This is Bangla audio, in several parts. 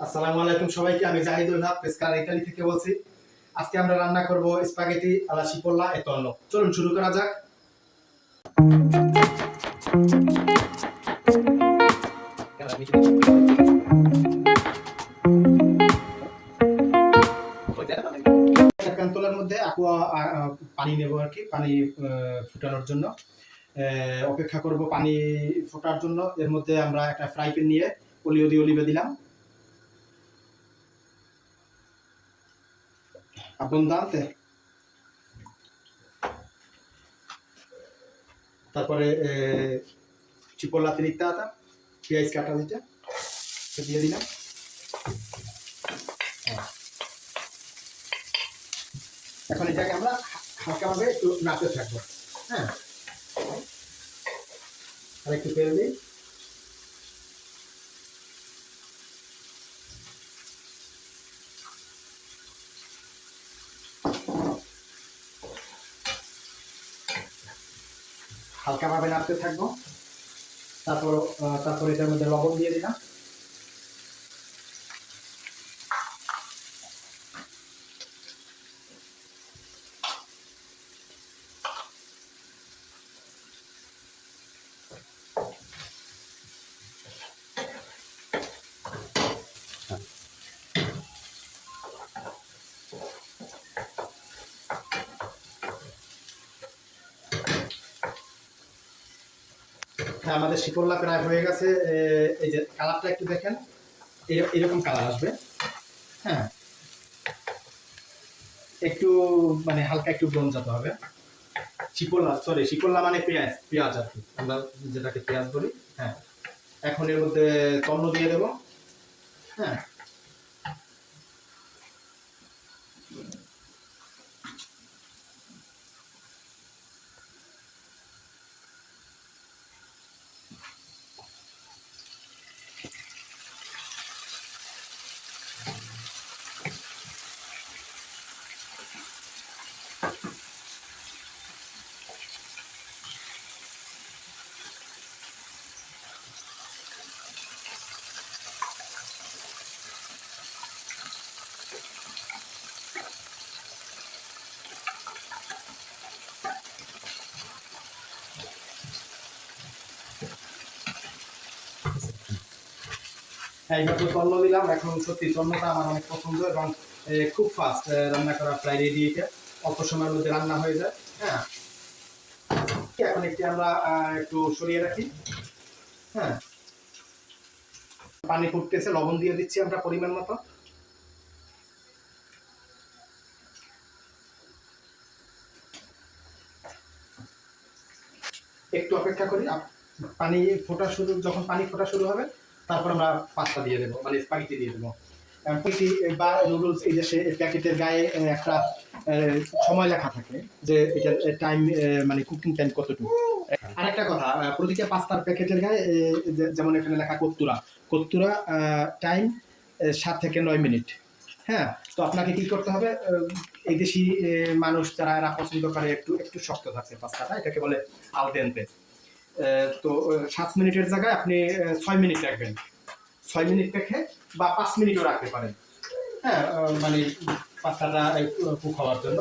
আসসালামু আলাইকুম সবাইকে আমি জাহিদুল হক পেসকার ইতালি থেকে বলছি। আজকে আমরা রান্না করব স্পাগেটি আলা শিপোল্লা এতন্ন। চলুন শুরু করা যাক। তোলার মধ্যে আহ, পানি নেব আর কি পানি ফুটানোর জন্য। অপেক্ষা করব পানি ফোটার জন্য। এর মধ্যে আমরা একটা ফ্রাই প্যান নিয়ে অলিও দিয়ে অলিভে দিলাম। Abbondante তারপরে চিপোল্লা ফিরিতাটা পেঁয়াজ কাটা দিতে দিয়ে দিলাম। এখন এটাকে আমরা হালকাভাবে একটু নাড়তে থাকব। হ্যাঁ। আর একটু তেল দিই। হালকাভাবে নাড়তে থাকব। তারপর তারপর এটার মধ্যে লবণ দিয়ে দিলাম। হ্যাঁ আমাদের শিকল্লা প্রায় হয়ে গেছে এই যে কালারটা একটু দেখেন এরকম কালার আসবে। হ্যাঁ। একটু মানে হালকা একটু ব্রঞ্জাতে হবে। শিকল্লা সরি শিকল্লা মানে পেঁয়াজ পেঁয়াজ আর কি। আমরা যেটাকে পেঁয়াজ বলি হ্যাঁ। এখন এর মধ্যে তন্ন দিয়ে দেবো হ্যাঁ। এইবার তো তন্ন দিলাম এখন সত্যি তন্নটা আমার অনেক পছন্দ এবং খুব ফাস্ট রান্না করা প্রায় রেডি এটা অল্প সময়ের মধ্যে রান্না হয়ে যায় হ্যাঁ। এখন একটি আমরা একটু সরিয়ে রাখি হ্যাঁ। পানি ফুটতেছে, লবণ দিয়ে দিচ্ছি আমরা পরিমাণ মতো। একটু অপেক্ষা করি পানি ফোটা শুরু, যখন পানি ফোটা শুরু হবে তারপর আমরা পাস্তা দিয়ে দেবো মানে স্পাগেটি দিয়ে দেবো। স্পাগেটি বা নুডলস এই সে প্যাকেটের গায়ে একটা সময় লেখা থাকে যে এটার টাইম মানে কুকিং টাইম কতটুকু। আরেকটা কথা প্রতিটা পাস্তার প্যাকেটের গায়ে যেমন এখানে লেখা কত্তুরা। কত্তুরা টাইম সাত থেকে নয় মিনিট। হ্যাঁ তো আপনাকে কি করতে হবে এই দেশি মানুষ যারা এরা পছন্দ করে একটু একটু শক্ত থাকছে পাস্তাটা, এটাকে বলে আলদেন্তে। তো সাত মিনিটের জায়গায় আপনি ছয় মিনিট রাখবেন। ছয় মিনিট রেখে বা পাঁচ মিনিটও রাখতে পারেন। হ্যাঁ মানে পাস্তাটা কুক হওয়ার জন্য।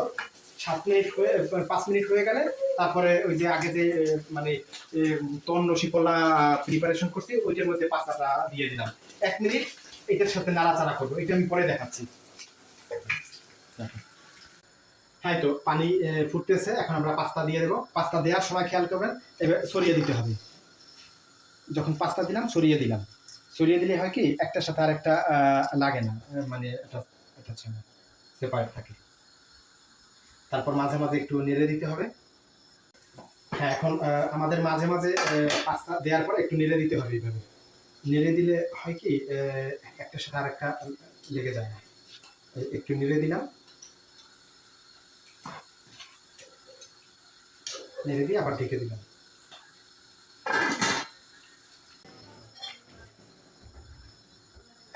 সাত মিনিট হয়ে পাঁচ মিনিট হয়ে গেলে তারপরে ওই যে আগে যে মানে তন্ন শিপলা প্রিপারেশন করছি, ওইটার মধ্যে পাস্তাটা দিয়ে দিলাম। এক মিনিট এটার সাথে নাড়াচাড়া করব। এটা আমি পরে দেখাচ্ছি। হ্যাঁ তো, পানি ফুটতেছে, এখন আমরা পাস্তা দিয়ে দেবো। পাস্তা দেওয়ার সময় খেয়াল করবেন, এবার সরিয়ে দিতে হবে। যখন পাস্তা দিলাম, সরিয়ে দিলাম। সরিয়ে দিলে হয় কি, একটার সাথে আর একটা লাগে না মানে সেপারেট থাকে। তারপর মাঝে মাঝে একটু নেড়ে দিতে হবে। হ্যাঁ এখন আমাদের মাঝে মাঝে পাস্তা দেওয়ার পর একটু নেড়ে দিতে হবে এইভাবে। নেড়ে দিলে হয় কি একটার সাথে আর একটা লেগে যায় না। একটু নেড়ে দিলাম। নেড়ে দিয়ে আবার ঢেকে দিলাম।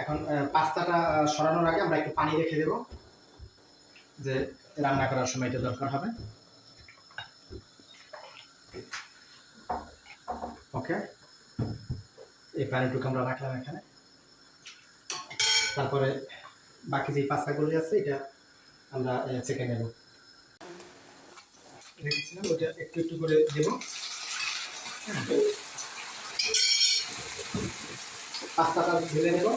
এখন পাস্তাটা সরানোর আগে আমরা একটু পানি রেখে দেব, যে রান্না করার সময় এটা দরকার হবে। ওকে। এই পানিটুকু আমরা রাখলাম এখানে। তারপরে বাকি যে পাস্তাগুলি আছে, এটা আমরা চেখে নেব। রেখেছিলাম, ওটা একটু একটু করে দেব। পাস্তাটা ঢেলে নেব।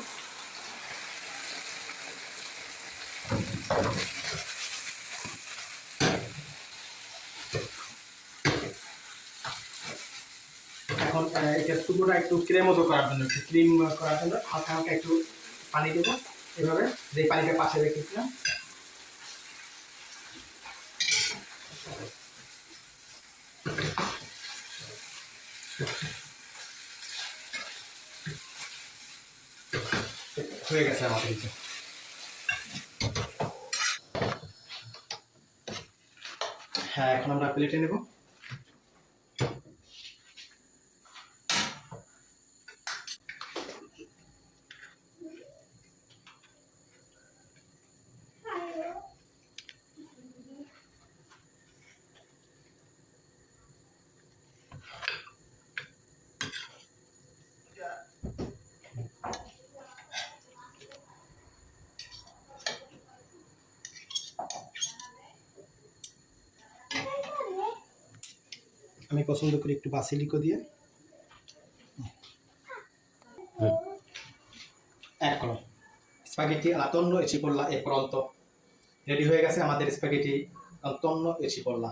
এখন এটা শুকনোটা একটু ক্রিম মতো করার জন্য, একটু ক্রিম করার জন্য হালকা হালকা একটু পানি দেবো। এভাবে, যে পানিটা পাশে রেখেছিলাম হয়ে গেছে আমাদের এটা হ্যাঁ এখন আমরা প্লেটে নেব। আমি পছন্দ করি একটু বাসিলিকো দিয়ে। এখনও স্পাগেটি আতন্ন এসি পড়লা এ পর্যন্ত। রেডি হয়ে গেছে আমাদের স্পাগেটি আতন্ন এসি পড়লা